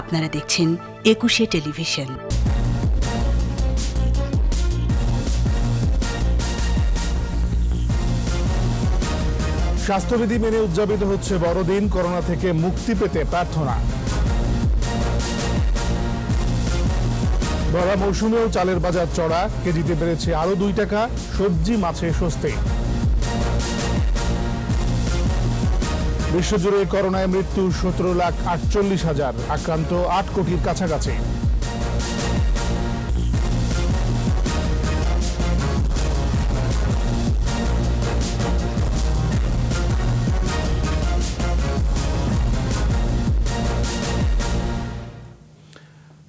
আপনারা দেখছেন একুশে টেলিভিশন। স্বাস্থ্যবিধি মেনে উদযাপিত হচ্ছে বড়দিন, করোনা থেকে মুক্তি পেতে প্রার্থনা। ভরা মৌসুমেও চালের বাজার চড়া, কেজিতে বেড়েছে আরও দুই টাকা, সবজি, মাছে সস্তে বিশ্বজুড়ে করোনায় মৃত্যু সতেরো লাখ আটচল্লিশ হাজার, আক্রান্ত আট কোটির কাছাকাছি।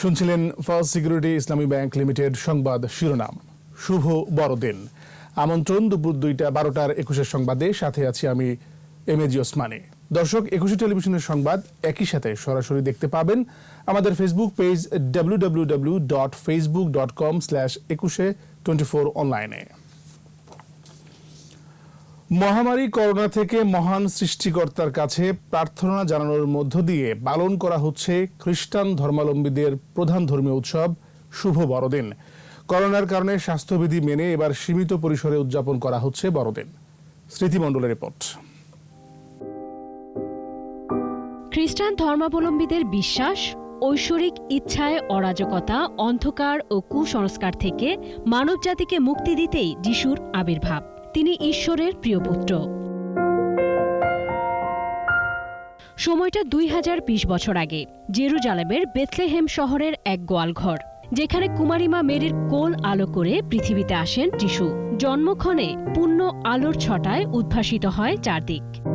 শুনছিলেন first security Islami bank limited সংবাদ শিরোনাম। শুভ বড়দিন। আমন্ত্রণ দুপুর দুইটা, বারোটার একুশের সংবাদে সাথে আছি আমি এম এ জি ওসমানী দর্শক, একুশে টেলিভিশনের সংবাদ একই সাথে সরাসরি দেখতে পাবেন আমাদের Facebook page W W W dot Facebook dot com slash Ekushey twenty four অনলাইনে মহামারী করোনা থেকে মহান সৃষ্টিকর্তার কাছে প্রার্থনা জানানোর মধ্য দিয়ে পালন করা হচ্ছে খ্রিস্টান ধর্মাবলম্বীদের প্রধান ধর্মীয় উৎসব শুভ বড়দিন। করোনার কারণে স্বাস্থ্যবিধি মেনে এবার সীমিত পরিসরে উদযাপন করা হচ্ছে বড়দিন। স্মৃতিমণ্ডলের রিপোর্ট। খ্রিস্টান ধর্মাবলম্বীদের বিশ্বাস, ঐশ্বরিক ইচ্ছায় অরাজকতা, অন্ধকার ও কুসংস্কার থেকে মানবজাতিকে মুক্তি দিতেই যিশুর আবির্ভাব। তিনি ঈশ্বরের প্রিয় পুত্র। সময়টা দুই হাজার বিশ বছর আগে, জেরুজালেমের বেথলেহেম শহরের এক গোয়ালঘর যেখানে কুমারিমা মেরির কোল আলো করে পৃথিবীতে আসেন যিশু। জন্মক্ষণে পূর্ণ আলোর ছটায় উদ্ভাসিত হয় চারদিক।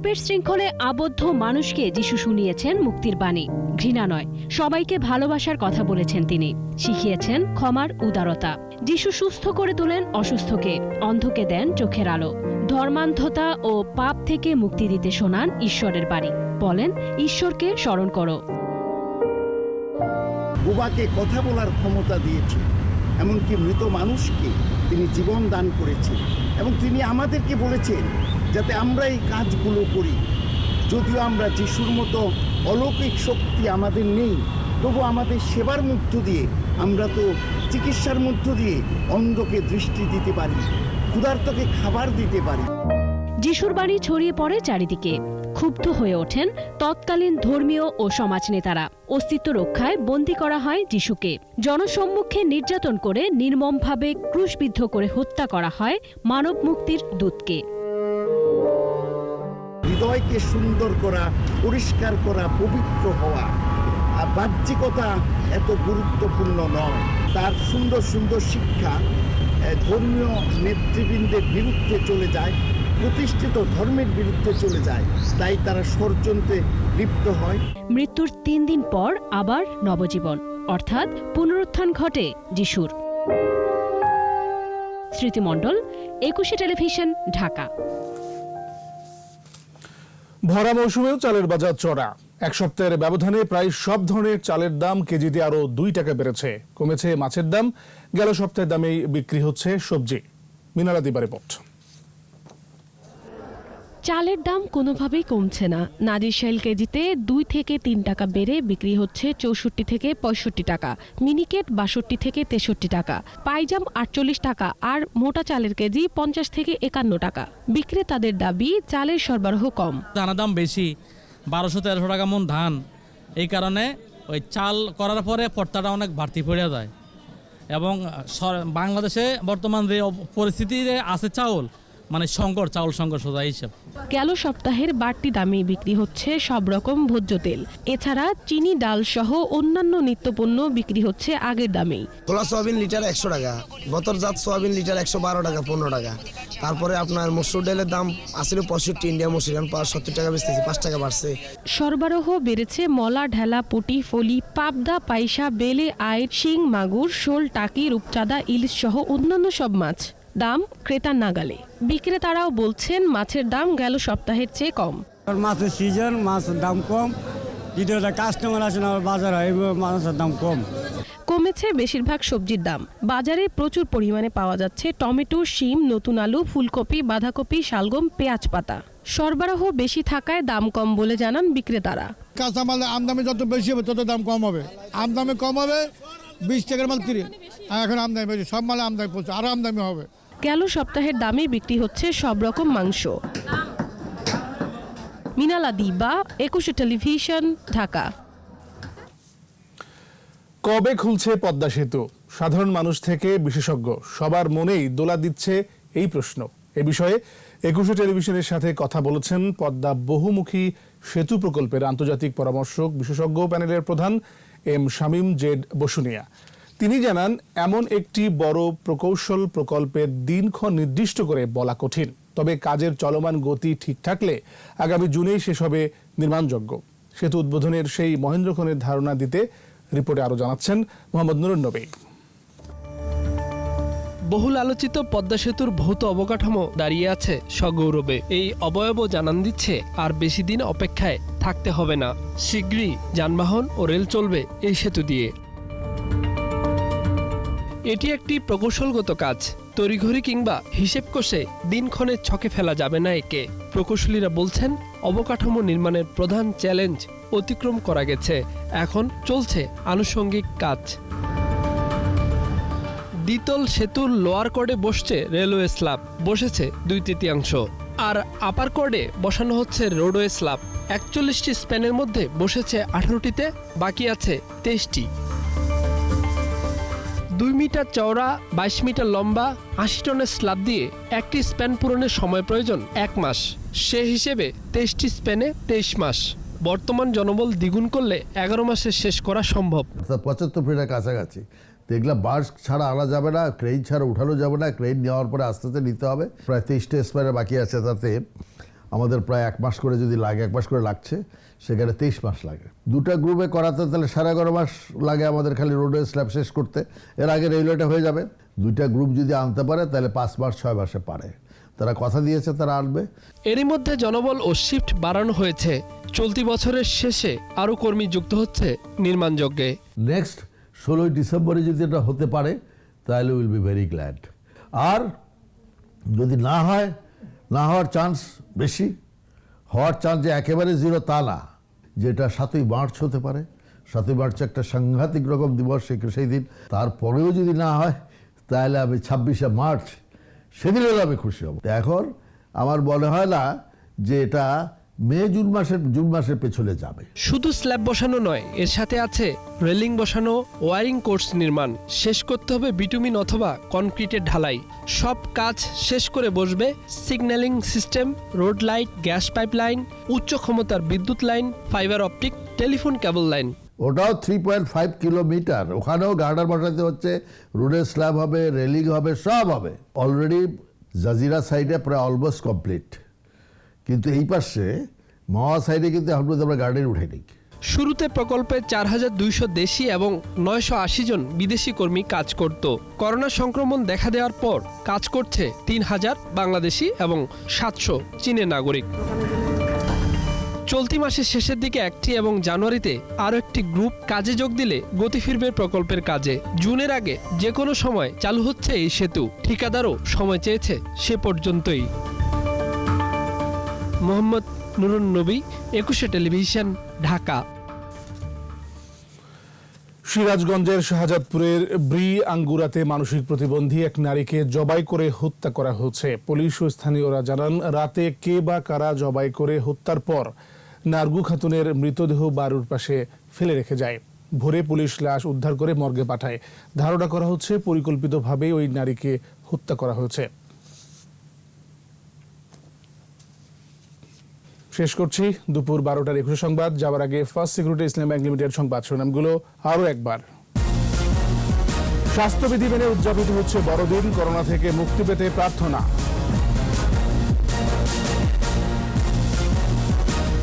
পাপের শৃঙ্খলে আবদ্ধ মানুষকে যিশু শুনিয়েছেন মুক্তির বাণী। ঘৃণা নয়, সবাইকে ভালোবাসার কথা বলেছেন তিনি। শিখিয়েছেন ক্ষমার উদারতা। যিশু সুস্থ করে তোলেন অসুস্থকে, অন্ধকে দেন চোখের আলো। ধর্মান্ধতা ও পাপ থেকে মুক্তি দিতে শোনান ঈশ্বরের বাণী। বলেন, ঈশ্বরকে স্মরণ করো। বোবাকে কথা বলার ক্ষমতা দিয়েছে এমনকি মৃত মানুষকে তিনি জীবন দান করেছেন। এবং তিনি আমাদেরকে বলেছেন যাতে আমরা এই কাজগুলো করি। যদিও আমরা যিশুর মতো অলৌকিক শক্তি আমাদের নেই, তবু আমাদের সেবার মধ্য দিয়ে আমরা তো চিকিৎসার মধ্য দিয়ে অন্ধকে দৃষ্টি দিতে পারি, ক্ষুধার্তকে খাবার দিতে পারি। যিশুর বাণী ছড়িয়ে পড়ে চারিদিকে। ক্ষুব্ধ হয়ে ওঠেন তৎকালীন ধর্মীয় ও সমাজ নেতারা। অস্তিত্ব রক্ষায় বন্দী করা হয় যিশুকে। জনসম্মুখে নির্যাতন করে নির্মমভাবে ক্রুশবিদ্ধ করে হত্যা করা হয় মানব মুক্তির দূতকে। হৃদয়কে সুন্দর করা, পরিষ্কার করা, পবিত্র হওয়া। আর বাহ্যিকতা এত গুরুত্বপূর্ণ নয়। তার সুন্দর সুন্দর শিক্ষা ধর্মীয় নেতৃবৃন্দের বিরুদ্ধে চলে যায়, প্রতিষ্ঠিত ধর্মের বিরুদ্ধে চলে যায়। তাই তারা ষড়যন্ত্রে লিপ্ত হয়। মৃত্যুর তিন দিন পর আবার নবজীবন, অর্থাৎ পুনরুত্থান ঘটে যিশুর। স্মৃতিমণ্ডল, একুশে টেলিভিশন, ঢাকা। ভরা মৌসুমেও চালের বাজার চড়া। এক সপ্তাহের ব্যবধানে প্রায় সব ধরনের চালের দাম কেজিতে আরও দুই টাকা বেড়েছে। কমেছে মাছের দাম। গেল সপ্তাহের দামেই বিক্রি হচ্ছে সবজি। মিনারা দিবা রিপোর্ট। চালের দাম কোনোভাবেই কমছে না। নাজির নাজিরশাইল কেজিতে দুই থেকে তিন টাকা বেড়ে বিক্রি হচ্ছে চৌষট্টি থেকে পঁয়ষট্টি টাকা, মিনিকেট বাষট্টি থেকে তেষট্টি টাকা, পাইজাম আটচল্লিশ টাকা আর মোটা চালের কেজি পঞ্চাশ থেকে একান্ন টাকা। বিক্রেতাদের দাবি, চালের সরবরাহ কম। দানা দাম বেশি, বারোশো তেরোশো টাকা মন ধান। এই কারণে ওই চাল করার পরে পর্তাটা অনেক বাড়তি পড়ে যায়। এবং বাংলাদেশে বর্তমান যে পরিস্থিতিতে আছে চাউল মানে সংকট চাউল সংকট সোজা হিসাব গেল সপ্তাহের বাড়তি দামে বিক্রি হচ্ছে সব রকম ভোজ্য তেল। এছাড়া চিনি ডাল সহ অন্যান্য নিত্যপণ্য বিক্রি হচ্ছে আগের দামেই। খোলা সয়াবিন লিটার একশো টাকা বতরজাত সয়াবিন লিটার একশো বারো টাকা পনেরো টাকা। তারপরে আপনার মসুর ডালের দাম আসলে পঁয়ষট্টি ইন্ডিয়া মসুর পাঁচ সত্তর টাকা বেচতেছি পাঁচ টাকা বাড়ছে। সরবরাহ বেড়েছে মলা ঢেলা পুটি ফলি পাবদা পাইসা বেলে আয়ের শিং মাগুর শোল টাকি রূপচাঁদা ইলিশ সহ অন্যান্য সব মাছ। দাম ক্রেতার নাগালে। বিক্রেতারাও বলছেন মাছের দাম গেল সপ্তাহের চেয়ে কম। মাছের সিজন মাছের দাম কম। যদি কাস্টমার আসে না বাজার হয় মাছের দাম কম। কমেছে বেশিরভাগ সবজির দাম। বাজারে প্রচুর পরিমাণে পাওয়া যাচ্ছে টমেটো শিম নতুন আলু ফুলকপি বাঁধাকপি শালগম পেঁয়াজ পাতা। সরবরাহ বেশি থাকায় দাম কম বলে জানান বিক্রেতারা। কাঁচামাল আমদামি যত বেশি হবে তত দাম কম হবে। আমদামি কম হবে বিশ টাকার মাল তিরিশ। আর এখন আমদানি বেশি সব মালে আমদানি পড়ছে আরও আমদানি হবে। গেল সপ্তাহের দামে বিক্রি হচ্ছে সব রকম মাংস। মিনালা দিবা, একুশে টেলিভিশন, ঢাকা। কবে খুলছে পদ্মা সেতু? সাধারণ মানুষ থেকে বিশেষজ্ঞ, সবার মনেই দোলা দিচ্ছে এই প্রশ্ন। এ বিষয়ে একুশে টেলিভিশনের সাথে কথা বলেছেন পদ্মা বহুমুখী সেতু প্রকল্পের আন্তর্জাতিক পরামর্শক, বিশেষজ্ঞ প্যানেলের প্রধান এম শামীম জেড বসুনিয়া। তিনি জানান, এমন একটি বড় প্রকৌশল প্রকল্পের দিনক্ষণ নির্দিষ্ট করে বলা কঠিন, তবে কাজের চলমান গতি ঠিক থাকলে আগামী জুনেই শেষ হবে নির্মাণযোগ্য সেতু উদ্বোধনের সেই মহেন্দ্রক্ষণের ধারণা দিতে রিপোর্টে আরও জানাচ্ছেন মোহাম্মদ নুরুন নবী। বহুল আলোচিত পদ্মা সেতুর ভৌত অবকাঠামো দাঁড়িয়ে আছে সগৌরবে। এই অবয়ব জানান দিচ্ছে, আর বেশি দিন অপেক্ষায় থাকতে হবে না। শীঘ্রই যানবাহন ও রেল চলবে এই সেতু দিয়ে। এটি একটি প্রকৌশলগত কাজ। তড়িঘড়ি কিংবা হিসেব কষে দিনক্ষণে ছকে ফেলা যাবে না একে। প্রকৌশলীরা বলছেন, অবকাঠামো নির্মাণের প্রধান চ্যালেঞ্জ অতিক্রম করা গেছে। এখন চলছে আনুষঙ্গিক কাজ। দ্বিতল সেতুর লোয়ার কর্ডে বসছে রেলওয়ে স্ল্যাব। বসেছে দুই তৃতীয়াংশ। আর আপার কর্ডে বসানো হচ্ছে রোডওয়ে স্ল্যাব। একচল্লিশটি স্প্যানের মধ্যে বসেছে আঠারোটিতে, বাকি আছে তেইশটি। দুই মিটার চওড়া, বাইশ মিটার লম্বা, আশি টনের স্ল্যাব দিয়ে একটি স্প্যান পূরণের সময় প্রয়োজন, এক মাস। সে হিসেবে তেইশটি স্প্যানে তেইশ মাস। বর্তমান জনবল দ্বিগুণ করলে এগারো মাসে শেষ করা সম্ভব। অর্থাৎ পঁচাত্তর ফিটের কাছাকাছি। এগুলো বার্স ছাড়া আনা যাবে না ক্রেন ছাড়া উঠানো যাবে না ক্রেন নেওয়ার পরে আস্তে আস্তে নিতে হবে। প্রায় তেইশটা স্পেয়ারে বাকি আছে তাতে। আমাদের প্রায় এক মাস করে যদি লাগে, এক মাস করে লাগছে। সেখানে তেইশ মাস লাগে। দুটা গ্রুপে করাতে তাহলে সাড়ে এগারো মাস লাগে আমাদের খালি রোডের স্ল্যাব শেষ করতে। এর আগে রেলওয়েটা হয়ে যাবে। দুইটা গ্রুপ যদি আনতে পারে তাহলে পাঁচ মাস ছয় মাসে পারে। তারা কথা দিয়েছে তারা আনবে। এরই মধ্যে জনবল ও শিফট বাড়ানো হয়েছে। চলতি বছরের শেষে আরও কর্মী যুক্ত হচ্ছে নির্মাণযজ্ঞে নেক্সট ষোলোই ডিসেম্বরে যদি এটা হতে পারে তাহলে উইল বি ভেরি গ্ল্যাড আর যদি না হয় না হওয়ার চান্স বেশি হওয়ার চান্স যে একেবারে জিরো তা না। যেটা সাতই মার্চ হতে পারে। সাতই মার্চ একটা সাংঘাতিক রকম দিবস সেই দিন। তারপরেও যদি না হয়, তাহলে আমি ছাব্বিশে মার্চ, সেদিনেও আমি খুশি হব। এখন আমার মনে হয় না যে এটা মে জুন মাসের জুন মাসের পেছনে যাবে। শুধু স্ল্যাব বসানো নয় এর সাথে আছে রেলিং বসানো ওয়ারিং কোর্স নির্মাণ। শেষ করতে হবে বিটুমিন অথবা কনক্রিটের ঢালাই। সব কাজ শেষ করে বসবে signalling system road light gas pipeline উচ্চ ক্ষমতার বিদ্যুৎ line fibre optic telephone cable line ওটাও থ্রি পয়েন্ট ফাইভ কিলোমিটার ওখানেও গার্ডার বসাতে হচ্ছে রোডের স্ল্যাব হবে রেলিং হবে সব হবে। অলরেডি জাজিরা সাইডে প্রায় অলমোস্ট কমপ্লিট কিন্তু এই পাশে মাওয়া সাইডে কিন্তু আমরা গার্ডেন উঠাইনি শুরুতে প্রকল্পে চার হাজার দুইশো দেশি এবং নয়শো আশি জন বিদেশি কর্মী কাজ করত। করোনা সংক্রমণ দেখা দেওয়ার পর কাজ করছে তিন হাজার বাংলাদেশি এবং সাতশো চীনের নাগরিক। চলতি মাসের শেষের দিকে একটি এবং জানুয়ারিতে আরও একটি গ্রুপ কাজে যোগ দিলে গতি ফিরবে প্রকল্পের কাজে। জুনের আগে যে কোনো সময় চালু হচ্ছে এই সেতু। ঠিকাদারও সময় চেয়েছে সে পর্যন্তই। মোহাম্মদ নুরুন নবী, একুশে টেলিভিশন, ঢাকা। সিরাজগঞ্জের শাহজাদপুরের ব্রি আঙ্গুরাতে মানসিক প্রতিবন্ধী এক নারীকে জবাই করে হত্যা করা হয়েছে। পুলিশ ও স্থানীয়রা জানান, রাতে কে বা কারা জবাই করে হত্যার পর নার্গু খাতুনের মৃতদেহ বাড়ির পাশে ফেলে রেখে যায়। ভোরে পুলিশ লাশ উদ্ধার করে মর্গে পাঠায়। ধারণা করা হচ্ছে, পরিকল্পিতভাবে ওই নারীকে হত্যা করা হয়েছে। শেষ করছি দুপুর বারোটার একুশে সংবাদ। যাওয়ার আগে first security Islam bank limited সংবাদ শিরোনামগুলো আরও একবার। স্বাস্থ্যবিধি মেনে উদযাপিত হচ্ছে বড়দিন, করোনা থেকে মুক্তি পেতে প্রার্থনা।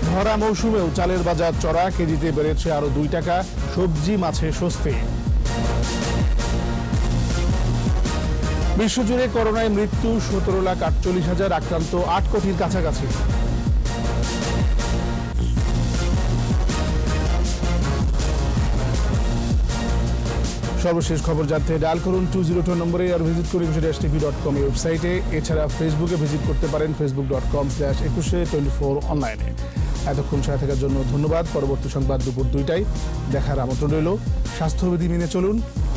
ভরা মৌসুমেও চালের বাজার চড়া, কেজিতে বেড়েছে আরও দুই টাকা, সবজি, মাছে স্বস্তি। বিশ্বজুড়ে করোনায় মৃত্যু, সতেরো লাখ আটচল্লিশ হাজার আক্রান্ত, আট কোটির কাছাকাছি। সর্বশেষ খবর জানতে ডায়াল করুন টু জিরো টু নম্বরে আর ভিজিট করুন ড্যাশ টিভি ডট কম ওয়েবসাইটে এছাড়া ফেসবুকে ভিজিট করতে পারেন Facebook dot com slash Ekushey twenty four অনলাইনে এতক্ষণ সাথে থাকার জন্য ধন্যবাদ। পরবর্তী সংবাদ দুপুর দুইটায়। দেখার আমন্ত্রণ রইল। স্বাস্থ্যবিধি মেনে চলুন,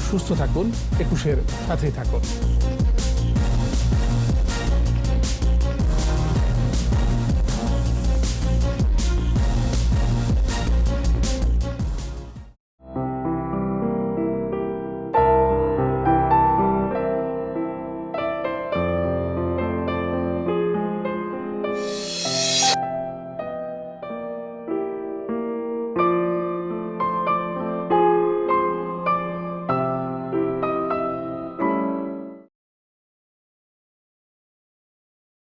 সুস্থ থাকুন, একুশের সাথেই থাকুন।